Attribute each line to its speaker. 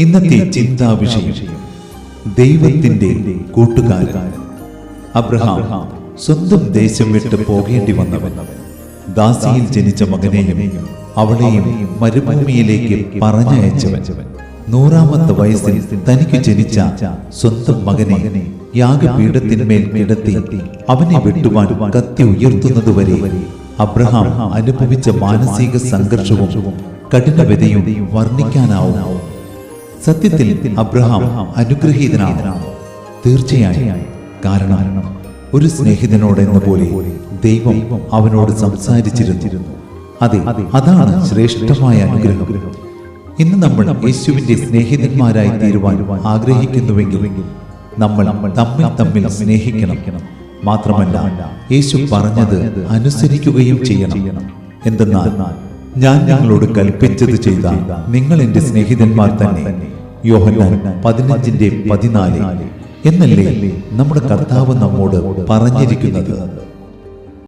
Speaker 1: ഇന്നത്തെ ചിന്താ വിഷയം ദൈവത്തിന്റെ കൂട്ടുകാരൻ. അബ്രഹാം സ്വന്തം ദേശം വിട്ട് പോകേണ്ടി വന്നവൻ. ദാസിയിൽ ജനിച്ച മകനെയും അവളെയും മരുഭൂമിയിലേക്ക് പറഞ്ഞയച്ചവൻ. നൂറാമത്തെ വയസ്സിൽ തനിക്ക് ജനിച്ച സ്വന്തം മകനെ യാഗപീഠത്തിന്മേൽ കിടത്തി അവനെ വെട്ടുവാൻ കത്തി ഉയർത്തുന്നതുവരെ അബ്രഹാം അനുഭവിച്ച മാനസിക സംഘർഷവും കഠിനവ്യതയും വർണിക്കാനാവും. സത്യത്തിൽ അബ്രഹാം അനുഗ്രഹീതനാണ്. തീർച്ചയായും കാരണം ഒരു സ്നേഹിതനോട് എന്ന പോലെ ദൈവം അവനോട് സംസാരിച്ചിരുന്നു. അതെ അതാണ് ശ്രേഷ്ഠമായ അനുഗ്രഹം. ഇന്ന് നമ്മൾ യേശുവിന്റെ സ്നേഹിതന്മാരായി തീരുവാൻ ആഗ്രഹിക്കുന്നുവെങ്കിൽ നമ്മൾ തമ്മിൽ തമ്മിൽ സ്നേഹിക്കണം. മാത്രമല്ല യേശു പറഞ്ഞത് അനുസരിക്കുകയും ചെയ്യണം. എന്തെന്നാൽ ഞാൻ ഞങ്ങളോട് കൽപ്പിച്ചത് ചെയ്ത നിങ്ങൾ എന്റെ സ്നേഹിതന്മാർ തന്നെ. യോഹന്നാൻ പതിനഞ്ചിന്റെ പതിനാല്. എന്നല്ലേ നമ്മുടെ കർത്താവ് നമ്മോട് പറഞ്ഞിരിക്കുന്നത്?